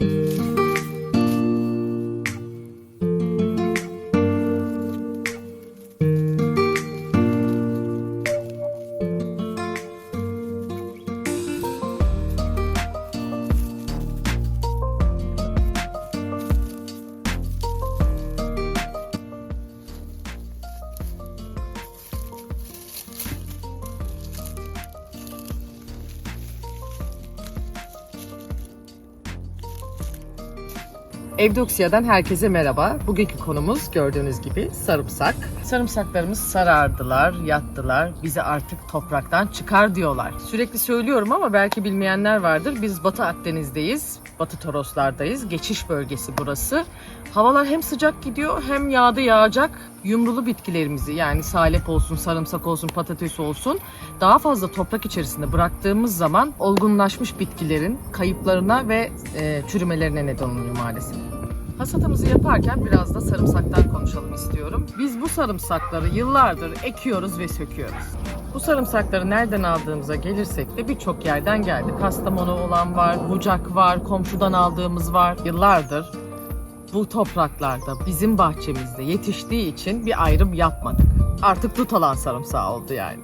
Bye. Evdoksiya'dan herkese merhaba. Bugünkü konumuz gördüğünüz gibi sarımsak. Sarımsaklarımız sarardılar, yattılar. Bize artık topraktan çıkar diyorlar. Sürekli söylüyorum ama belki bilmeyenler vardır. Biz Batı Akdeniz'deyiz. Batı Toroslardayız. Geçiş bölgesi burası. Havalar hem sıcak gidiyor hem yağdı yağacak. Yumrulu bitkilerimizi yani salep olsun, sarımsak olsun, patates olsun daha fazla toprak içerisinde bıraktığımız zaman olgunlaşmış bitkilerin kayıplarına ve e, çürümelerine neden oluyor maalesef. Hasatımızı yaparken biraz da sarımsaktan konuşalım istiyorum. Biz bu sarımsakları yıllardır ekiyoruz ve söküyoruz. Bu sarımsakları nereden aldığımıza gelirsek de birçok yerden geldi. Kastamonu olan var, Bucak var, komşudan aldığımız var. Yıllardır bu topraklarda bizim bahçemizde yetiştiği için bir ayrım yapmadık. Artık dut alan sarımsağı oldu yani.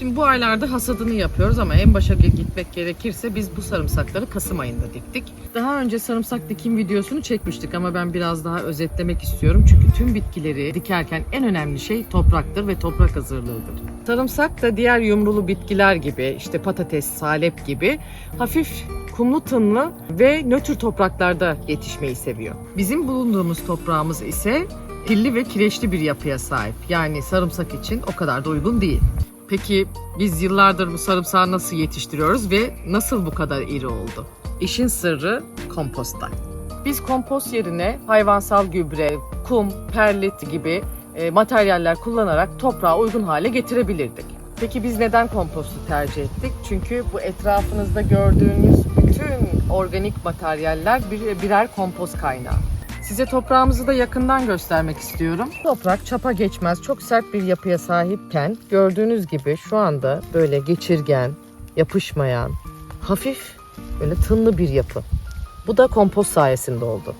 Şimdi bu aylarda hasadını yapıyoruz ama en başa gitmek gerekirse biz bu sarımsakları Kasım ayında diktik. Daha önce sarımsak dikim videosunu çekmiştik ama ben biraz daha özetlemek istiyorum. Çünkü tüm bitkileri dikerken en önemli şey topraktır ve toprak hazırlığıdır. Sarımsak da diğer yumrulu bitkiler gibi işte patates, salep gibi hafif kumlu tınlı ve nötr topraklarda yetişmeyi seviyor. Bizim bulunduğumuz toprağımız ise pilli ve kireçli bir yapıya sahip. Yani sarımsak için o kadar da uygun değil. Peki biz yıllardır bu sarımsağı nasıl yetiştiriyoruz ve nasıl bu kadar iri oldu? İşin sırrı kompostta. Biz kompost yerine hayvansal gübre, kum, perlit gibi e, materyaller kullanarak toprağa uygun hale getirebilirdik. Peki biz neden kompostu tercih ettik? Çünkü bu etrafınızda gördüğünüz bütün organik materyaller bir, birer kompost kaynağı. Size toprağımızı da yakından göstermek istiyorum. Toprak çapa geçmez, çok sert bir yapıya sahipken gördüğünüz gibi şu anda böyle geçirgen, yapışmayan, hafif böyle tınlı bir yapı. Bu da kompost sayesinde oldu.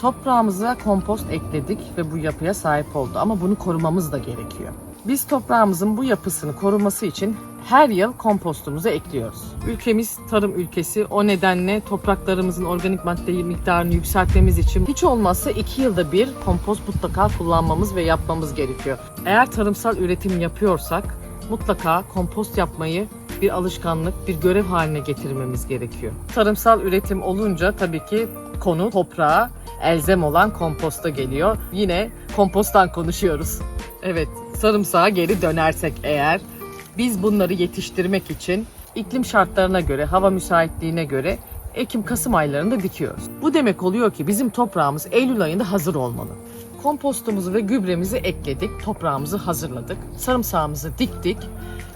Toprağımıza kompost ekledik ve bu yapıya sahip oldu ama bunu korumamız da gerekiyor. Biz toprağımızın bu yapısını koruması için her yıl kompostumuzu ekliyoruz. Ülkemiz tarım ülkesi. O nedenle topraklarımızın organik maddeyi miktarını yükseltmemiz için hiç olmazsa iki yılda bir kompost mutlaka kullanmamız ve yapmamız gerekiyor. Eğer tarımsal üretim yapıyorsak mutlaka kompost yapmayı bir alışkanlık, bir görev haline getirmemiz gerekiyor. Tarımsal üretim olunca tabii ki konu toprağa elzem olan komposta geliyor. Yine komposttan konuşuyoruz. Evet, sarımsağa geri dönersek eğer biz bunları yetiştirmek için iklim şartlarına göre, hava müsaitliğine göre Ekim-Kasım aylarında dikiyoruz. Bu demek oluyor ki bizim toprağımız Eylül ayında hazır olmalı. Kompostumuzu ve gübremizi ekledik, toprağımızı hazırladık, sarımsağımızı diktik,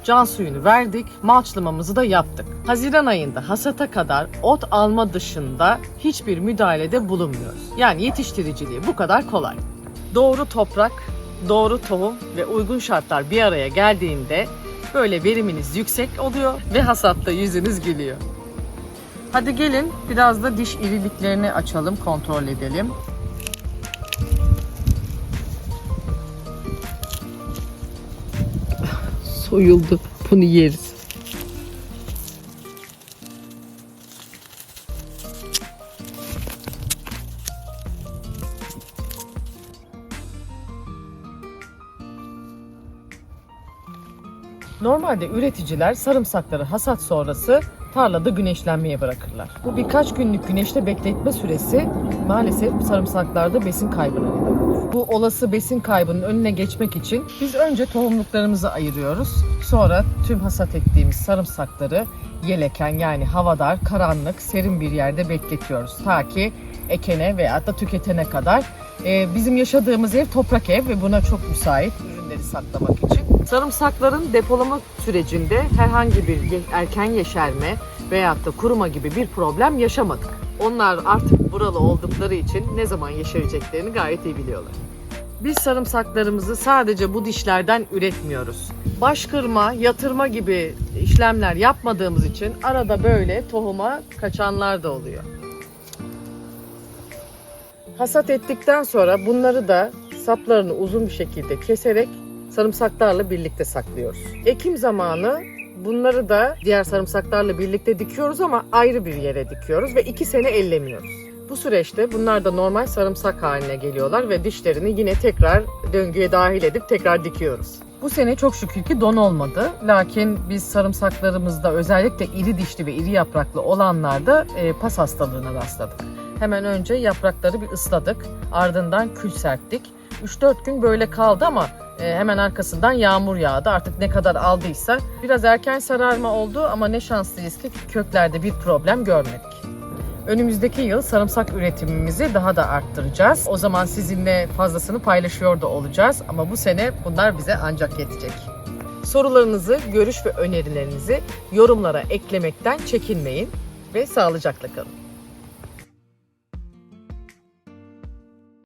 can suyunu verdik, malçlamamızı da yaptık. Haziran ayında hasata kadar ot alma dışında hiçbir müdahalede bulunmuyoruz. Yani yetiştiriciliği bu kadar kolay. Doğru toprak, doğru tohum ve uygun şartlar bir araya geldiğinde böyle veriminiz yüksek oluyor ve hasatta yüzünüz gülüyor. Hadi gelin biraz da diş iriliklerini açalım, kontrol edelim. Soyuldu. Bunu yeriz. Normalde üreticiler sarımsakları hasat sonrası tarlada güneşlenmeye bırakırlar. Bu birkaç günlük güneşte bekletme süresi maalesef sarımsaklarda besin kaybına neden olur. Bu olası besin kaybının önüne geçmek için biz önce tohumluklarımızı ayırıyoruz. Sonra tüm hasat ettiğimiz sarımsakları yeleken yani havadar, karanlık, serin bir yerde bekletiyoruz. Ta ki ekene veya da tüketene kadar. Ee, bizim yaşadığımız ev toprak ev ve buna çok müsait ürünleri saklamak için. Sarımsakların depolama sürecinde herhangi bir erken yeşerme veyahut da kuruma gibi bir problem yaşamadık. Onlar artık buralı oldukları için ne zaman yeşereceklerini gayet iyi biliyorlar. Biz sarımsaklarımızı sadece bu dişlerden üretmiyoruz. Baş kırma, yatırma gibi işlemler yapmadığımız için arada böyle tohuma kaçanlar da oluyor. Hasat ettikten sonra bunları da saplarını uzun bir şekilde keserek sarımsaklarla birlikte saklıyoruz. Ekim zamanı bunları da diğer sarımsaklarla birlikte dikiyoruz ama ayrı bir yere dikiyoruz ve iki sene ellemiyoruz. Bu süreçte bunlar da normal sarımsak haline geliyorlar ve dişlerini yine tekrar döngüye dahil edip tekrar dikiyoruz. Bu sene çok şükür ki don olmadı. Lakin biz sarımsaklarımızda özellikle iri dişli ve iri yapraklı olanlarda e, pas hastalığına rastladık. hemen önce yaprakları bir ısladık. Ardından kül serptik. 3-4 gün böyle kaldı ama hemen arkasından yağmur yağdı. Artık ne kadar aldıysa biraz erken sararma oldu ama ne şanslıyız ki köklerde bir problem görmedik. Önümüzdeki yıl sarımsak üretimimizi daha da arttıracağız. O zaman sizinle fazlasını paylaşıyor da olacağız ama bu sene bunlar bize ancak yetecek. Sorularınızı, görüş ve önerilerinizi yorumlara eklemekten çekinmeyin ve sağlıcakla kalın.